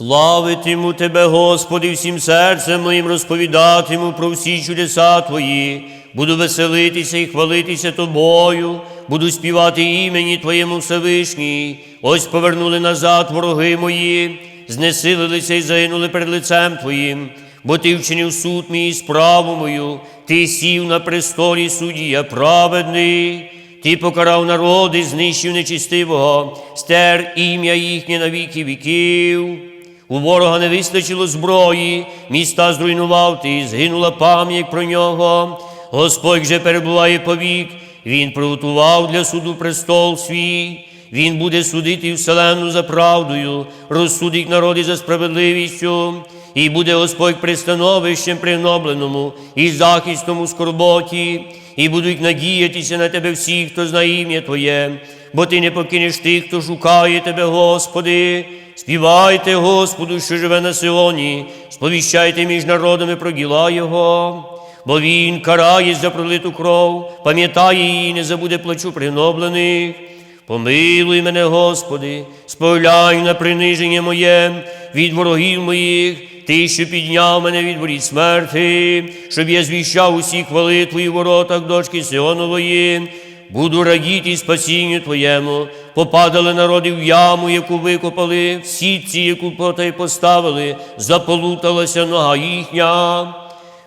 Славитиму Тебе, Господи, всім серцем моїм розповідатиму про всі чудеса Твої. Буду веселитися і хвалитися Тобою, буду співати імені Твоєму Всевишній. Ось повернули назад вороги мої, знесилилися і загинули перед лицем Твоїм, бо Ти вчинив суд мій і справу мою, Ти сів на престолі суддія праведний. Ти покарав народи, знищив нечистивого, стер ім'я їхнє на віки віків. У ворога не вистачило зброї, міста зруйнував ти, згинула пам'ять про нього. Господь же перебуває повік, Він приготував для суду престол свій. Він буде судити вселенну за правдою, розсудить народи за справедливістю, і буде Господь пристановищем пригнобленому і захистом у скорботі, і будуть надіятися на тебе всі, хто знає ім'я Твоє, бо ти не покинеш тих, хто шукає тебе, Господи. Співайте Господу, що живе на Сионі, сповіщайте між народами про діла Його, бо Він карає за пролиту кров, пам'ятає її, не забуде плачу пригноблених. Помилуй мене, Господи, сповляй на приниження моє від ворогів моїх, Ти, що підняв мене від воріт смерти, щоб я звіщав усі хвали Твої в воротах, дочки Сионової. Буду радіти спасінню Твоєму, попадали народи в яму, яку викопали, в сітці, яку потай поставили, заполуталася нога їхня.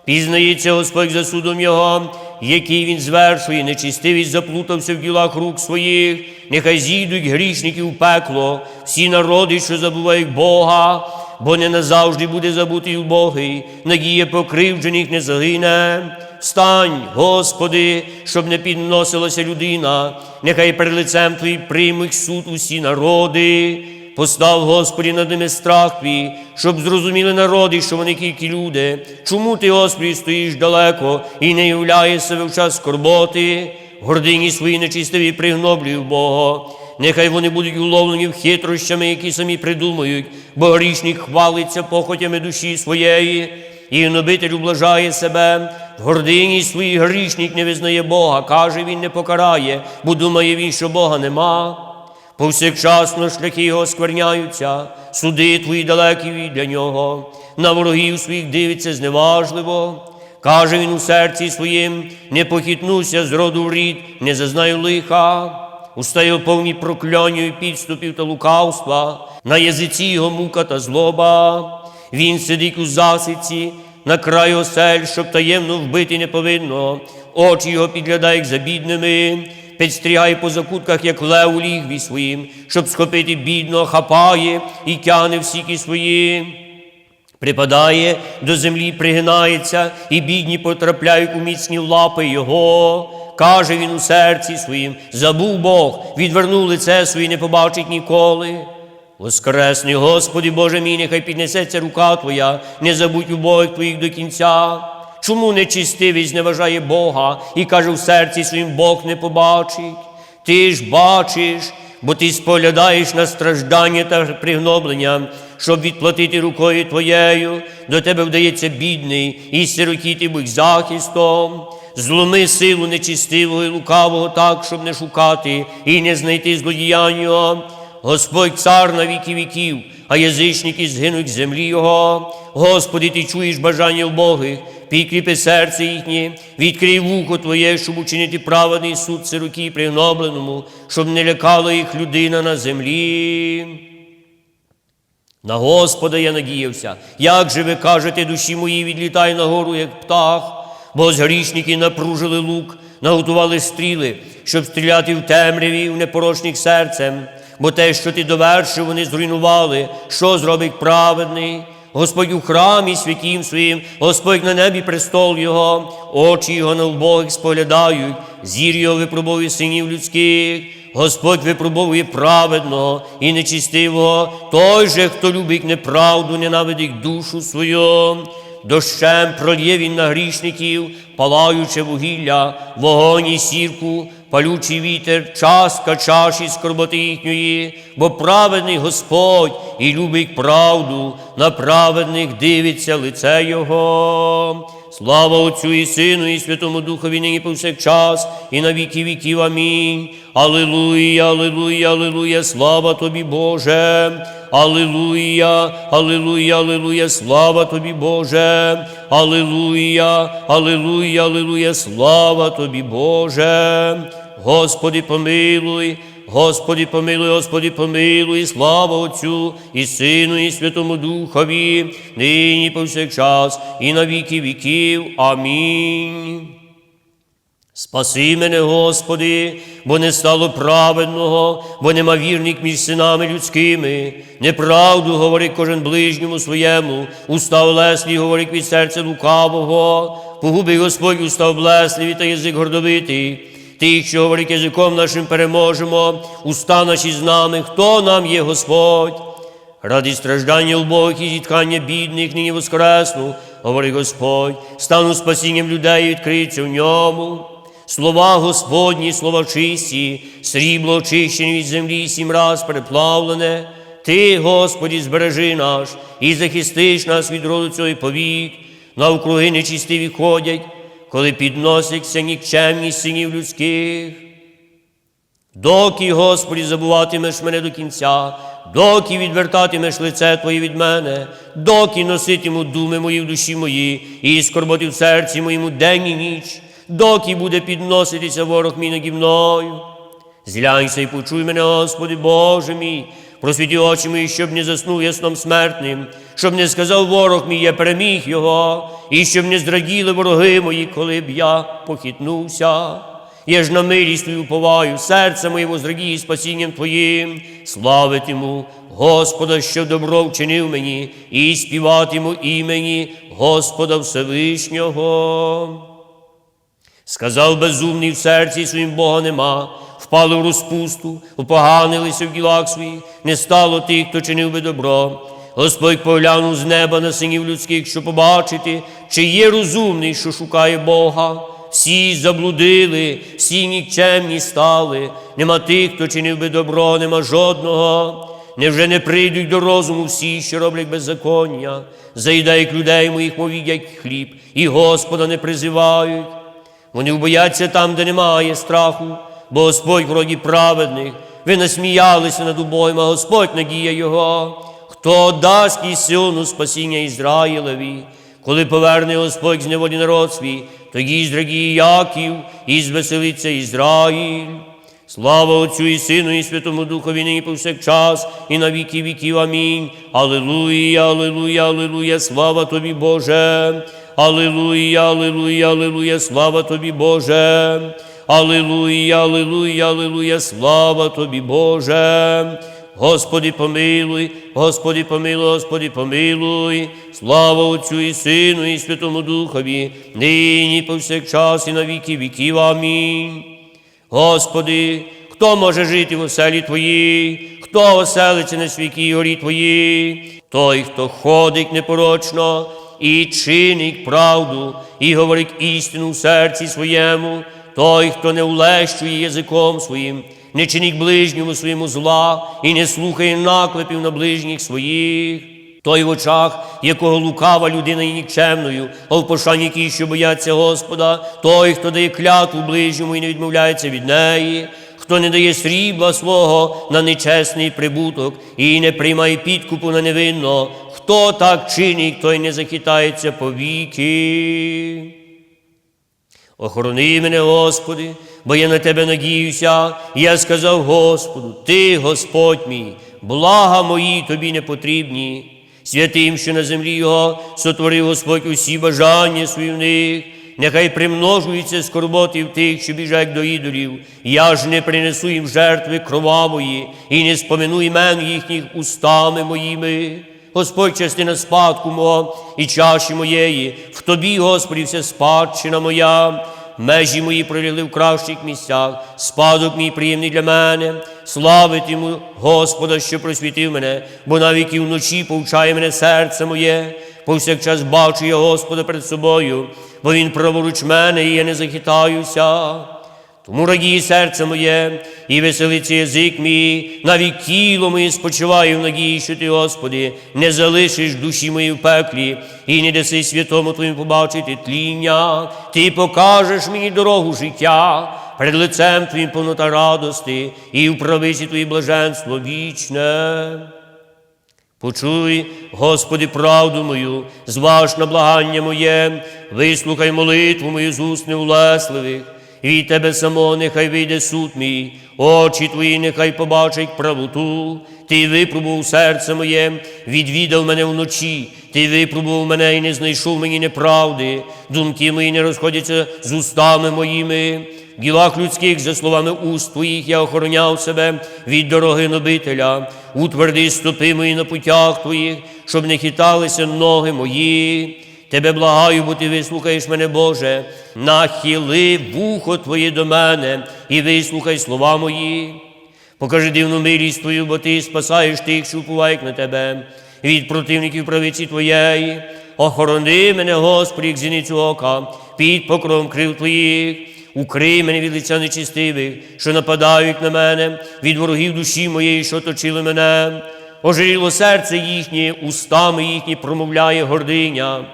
Пізнається Господь за судом Його, який він звершує, нечистивість заплутався в ділах рук своїх, нехай зійдуть грішники в пекло, всі народи, що забувають Бога, бо не назавжди буде забутий убогий, надія покривджених не загине. Встань, Господи, щоб не підносилася людина, нехай перед лицем Твоїм приймуть суд усі народи. Постав, Господі, над ними страх твій, щоб зрозуміли народи, що вони тільки люди. Чому ти, Господи, стоїш далеко і не являєш себе в час скорботи? Гордині свої нечистиві пригноблюй Бога. Нехай вони будуть уловлені в хитрощами, які самі придумають, бо грішник хвалиться похотями душі своєї, і гнобитель ублажає себе. В гордині своїй грішник не визнає Бога, каже, він не покарає, бо думає він, що Бога нема. Повсякчасно шляхи його скверняються, суди твої далекі для нього, на ворогів своїх дивиться зневажливо. Каже він у серці своїм, не похитнуся з роду в рід, не зазнаю лиха. Уста його повні прокльонів підступів та лукавства, на язиці його мука та злоба. Він сидить у засиці, на краю осель, щоб таємно вбити не повинно, очі його підглядають за бідними підстрігає по закутках, як лев у лігві своїм, щоб схопити бідного, хапає і тягне всіки свої. Припадає до землі, пригинається, і бідні потрапляють у міцні лапи його. Каже він у серці своїм: забув Бог, відвернув лице своє, не побачить ніколи. Воскресний, Господи Боже мій, нехай піднесеться рука Твоя, не забудь убогих Твоїх до кінця. Чому нечистивий зневажає Бога і каже в серці своїм Бог не побачить? Ти ж бачиш, бо ти споглядаєш на страждання та пригноблення, щоб відплатити рукою твоєю, до тебе вдається бідний і сиротіти будь захистом. Зломи силу нечистивого і лукавого так, щоб не шукати і не знайти злодіяння. Господь цар на віки віків, а язичники згинуть з землі Його. Господи, ти чуєш бажання убогих, підкріпи серце їхнє, відкрий вухо Твоє, щоб учинити праведний суд сироті пригнобленому, щоб не лякала їх людина на землі. На Господа я надіявся, як же ви кажете, душі мої, відлітай нагору, як птах, бо з грішники напружили лук, наготували стріли, щоб стріляти в темряві, в непорочних серцем, бо те, що ти довершив, вони зруйнували, що зробить праведний. Господь у храмі святім своїм, Господь на небі престол Його, очі Його на убогих споглядають, зір Його випробовує синів людських. Господь випробовує праведного і нечистивого, той же, хто любить неправду, ненавидить душу свою. Дощем прольє він на грішників, палаюче вугілля, вогонь і сірку, палючий вітер, частка чаші скорботи їхньої, бо праведний Господь і любить правду, на праведних дивиться лице Його. Слава Отцю і Сину, і Святому Духові нині повсякчас, і на віки віків. Амінь. Аллилуйя, аллилуйя, аллилуйя, слава тобі, Боже. Аллилуйя, Аллилуйя, Аллилуйя, слава тобі, Боже. Аллилуйя, Аллилуйя, Аллилуйя, слава тобі, Боже. Господи, помилуй, Господи, помилуй, Господи, помилуй, слава Отцю і Сину, і Святому Духові, нині повсякчас, і на віки віків. Амінь. Спаси мене, Господи, бо не стало праведного, бо нема вірник між синами людськими. Неправду говорить кожен ближньому своєму, уста леслі говорить від серця лукавого, погуби Господь уста облесливі та язик гордовитий. Тих, що говорить язиком нашим переможемо, уста наші з нами, хто нам є Господь. Ради страждання убогих і зіткання бідних нині воскресну, говорить Господь, стану спасінням людей і відкриється в ньому. Слова Господні, слова чисті, срібло очищене від землі сім раз переплавлене. Ти, Господі, збережи наш і захистиш нас від роду цього і повік. Навкруги нечистиві ходять, коли підносяться нікчемні синів людських. Доки, Господі, забуватимеш мене до кінця, доки відвертатимеш лице Твоє від мене, доки носитиму думи мої в душі мої, і скорботи в серці моєму день і ніч, доки буде підноситися ворог мій наді мною. Зглянься і почуй мене, Господи, Боже мій, просвіті очі мої, щоб не заснув я сном смертним, щоб не сказав ворог мій, я переміг його, і щоб не зраділи вороги мої, коли б я похитнувся. Я ж на милість Твою поваю, серце моє возрадіє спасінням Твоїм, славитиму Господа, що добро вчинив мені, і співатиму імені Господа Всевишнього. Сказав безумний в серці своїм Бога нема, впали в розпусту, упоганилися в ділах своїх, не стало тих, хто чинив би добро. Господь поглянув з неба на синів людських, щоб побачити, чи є розумний, що шукає Бога. Всі заблудили, всі нікчемні стали, нема тих, хто чинив би добро, нема жодного. Невже не прийдуть до розуму всі, що роблять беззаконня, заїдають людей моїх, мов їдять хліб, і Господа не призивають. Вони бояться там, де немає страху, бо Господь вроді праведних. Ви насміялися над убоєм, а Господь надія Його. Хто дасть і силну спасіння Ізраїлеві, коли поверне Господь з неволі народ свій, тоді зрадіє Яків і звеселиться Ізраїль. Слава Отцю і Сину, і Святому Духові нині повсякчас, і на віки віків. Амінь. Аллилуйя, аллилуйя, аллилуйя, слава тобі, Боже. Аллилуйя, аллилуйя, аллилуйя, слава тобі, Боже. Аллилуйя, аллилуйя, аллилуйя, слава тобі, Боже. Господи, помилуй, Господи, помилуй, Господи, помилуй, слава Отцю і Сину, і Святому Духові, нині повсякчас, і на віки віків. Амінь. Господи, хто може жити в оселі Твоїй, хто оселиться на святій горі Твоїй, той, хто ходить непорочно і чинить правду, і говорить істину в серці своєму, той, хто не улещує язиком своїм, не чинить ближньому своєму зла і не слухає наклепів на ближніх своїх. Той в очах, якого лукава людина і нікчемною, а в пошані ті, що бояться Господа, той, хто дає клятву ближньому і не відмовляється від неї, хто не дає срібла свого на нечесний прибуток і не приймає підкупу на невинно, хто так чинить, той не захитається повіки. Охорони мене, Господи, бо я на Тебе надіюся. Я сказав Господу, Ти, Господь мій, блага мої тобі не потрібні. Святим, що на землі Його сотворив Господь усі бажання свої в них. Нехай примножуються скорботи в тих, що біжать до ідолів. Я ж не принесу їм жертви кровавої і не спомину імен їхніх устами моїми. Господь, частина спадку мого і чаші моєї, в тобі, Господі, вся спадщина моя. Межі мої пролягли в кращих місцях, спадок мій приємний для мене, славитиму Господа, що просвітив мене, бо навіть і вночі повчає мене серце моє. Повсякчас бачу я Господа перед собою, бо Він праворуч мене, і я не захитаюся. Тому радіє серце моє, і веселиться язик мій, навіть тіло моє спочиває в надії, що ти, Господи, не залишиш душі мої в пеклі, і не даси святому Твоїм побачити тління, Ти покажеш мені дорогу життя, перед лицем Твоїм повнота радости, і в правиці Твої блаженство вічне. Почуй, Господи, правду мою, зваж на благання моє, вислухай молитву мою з уст неулесливих. Від тебе самого нехай вийде суд мій, очі твої нехай побачать правоту. Ти випробував серце моє, відвідав мене вночі, ти випробував мене і не знайшов мені неправди, думки мої не розходяться з устами моїми. В ділах людських, за словами уст твоїх, я охороняв себе від дороги нобителя, утверди стопи мої на путях твоїх, щоб не хиталися ноги мої. Тебе благаю, бо ти вислухаєш мене, Боже, нахили вухо Твоє до мене і вислухай слова мої. Покажи дивну милість Твою, бо Ти спасаєш тих, що уповають на Тебе, від противників правиці Твоєї. Охорони мене, Господи, як зіницю ока, під покровом крил Твоїх. Укрий мене від лиця нечистивих, що нападають на мене, від ворогів душі моєї, що точили мене. Ожиріло серце їхнє, устами їхні промовляє гординя.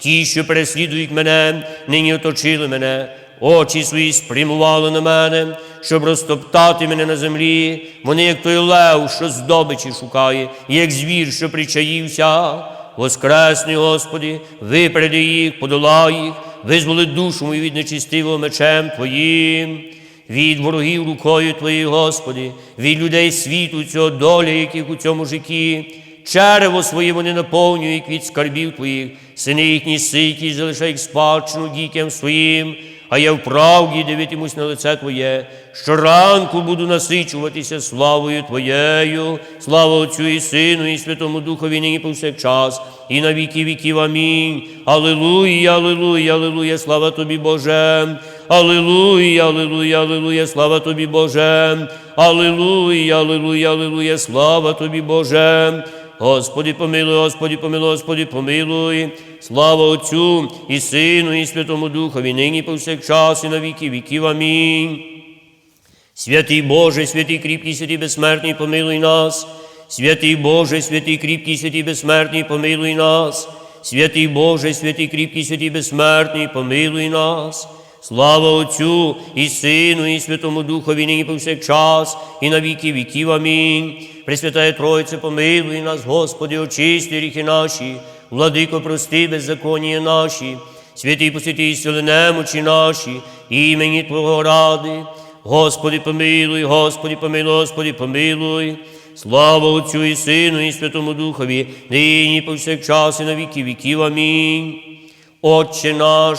Ті, що переслідують мене, нині оточили мене, очі свої спрямували на мене, щоб розтоптати мене на землі. Вони, як той лев, що здобичі шукає, як звір, що причаївся. Воскресний, Господи, випереди їх, подолай їх, визволи душу мою від нечистивого мечем Твоїм. Від ворогів рукою Твоєю, Господи, від людей світу цього доля, яких у цьому житті. Черево своє вони наповнюють від скарбів Твоїх, сини їхні ситі, залишають спадщину дітям своїм, а я вправді дивитимусь на лице Твоє. Щоранку буду насичуватися славою Твоєю, слава Отцю і Сину, і Святому Духові нині повсякчас, і на віки віків. Амінь. Аллилуйя, аллилуйя, аллилуйя, слава Тобі, Боже. Аллилуйя, аллилуйя, аллилуйя, слава Тобі, Боже. Аллилуйя, аллилуйя, аллилуйя, слава Тобі, Боже. Господи, помилуй, Господи, помилуй, Господи, помилуй. Слава Отцю і Сину, і Святому Духові, нині повсякчас, і на віки віків. Амінь. Святий Боже, святий кріпкий, святий безсмертний, помилуй нас. Святий Боже, святий кріпкий, святий безсмертний, помилуй нас. Святий Боже, святий кріпкий, святий безсмертний, помилуй нас. Слава Отцю і Сину, і Святому Духові, нині повсякчас, і на віки віків. Амінь. Пресвятає Тройце, помилуй нас, Господи, очисти гріхи наші, владико, прости, беззаконія наші, святий посвятий, сили немочі наші, імені Твого ради. Господи, помилуй, Господи, помилуй, Господи, помилуй. Слава Отцю і Сину, і Святому Духові, нині повсякчас, і на віки віків. Амінь. Отче наш,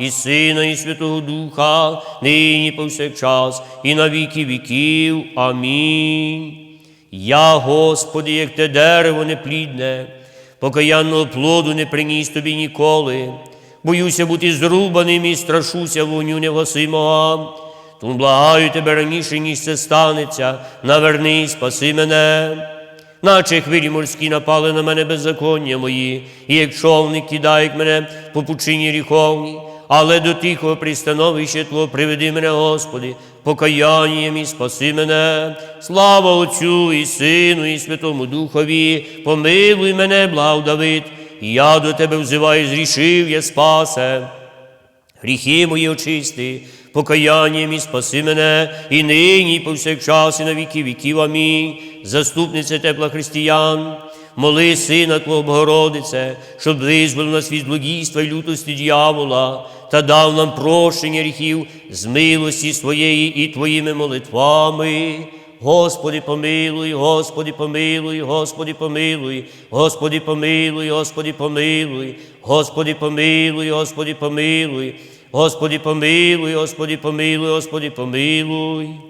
і Сина, і Святого Духа, нині повсякчас, і на віки віків. Амінь. Я, Господи, як те дерево неплідне, покаянного плоду не приніс тобі ніколи. Боюся бути зрубаним і страшуся вогню невгасимого. Тому благаю тебе раніше, ніж це станеться, наверни, спаси мене. Наче хвилі морські напали на мене беззаконня мої, і як човник кидають мене по пучині ріховні, але до тихого пристановища Твого приведи мене, Господи, покаянням і спаси мене. Слава Отцю і Сину, і Святому Духові, помилуй мене, благ Давид, я до Тебе взиваю, зрішив, я спасе. Гріхи мої очисти, покаянням і спаси мене, і нині, і повсякчас, і на віки віків. Амінь. Заступниця тепла християн, моли Сина Твого Богородице, щоб визволив нас від злодійства і лютості дьявола, та дав нам прощення гріхів з милості своєї і Твоїми молитвами. Господи, помилуй, Господи, помилуй, Господи, помилуй, Господи, помилуй, Господи, помилуй, Господи, помилуй, Господи, помилуй, Господи, помилуй, Господи, помилуй, Господи, помилуй.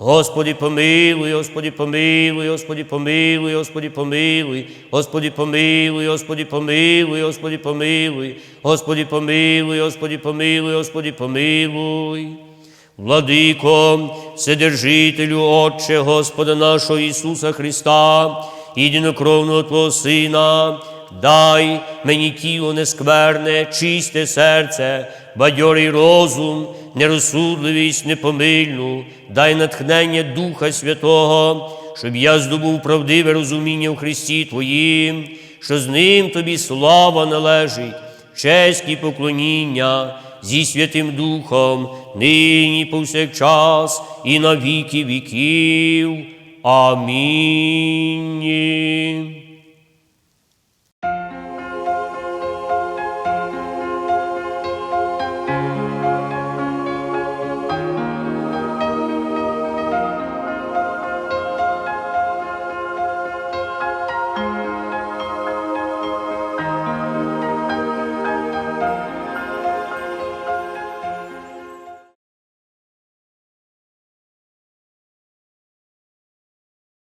Господи помилуй, Господи помилуй, Господи помилуй, Господи помилуй, Господи помилуй, Господи помилуй, Господи помилуй, Господи помилуй, Господи помилуй, Господи помилуй. Владико, Вседержителю, Отче Господа нашого Ісуса Христа, єдинокровного Твого Сина, дай мені тіло нескверне, чисте серце, бадьорий розум, нерозсудливість непомильну, дай натхнення Духа Святого, щоб я здобув правдиве розуміння в Христі Твоїм, що з ним Тобі слава належить, честь і поклоніння зі Святим Духом, нині повсякчас і на віки віків. Амінь.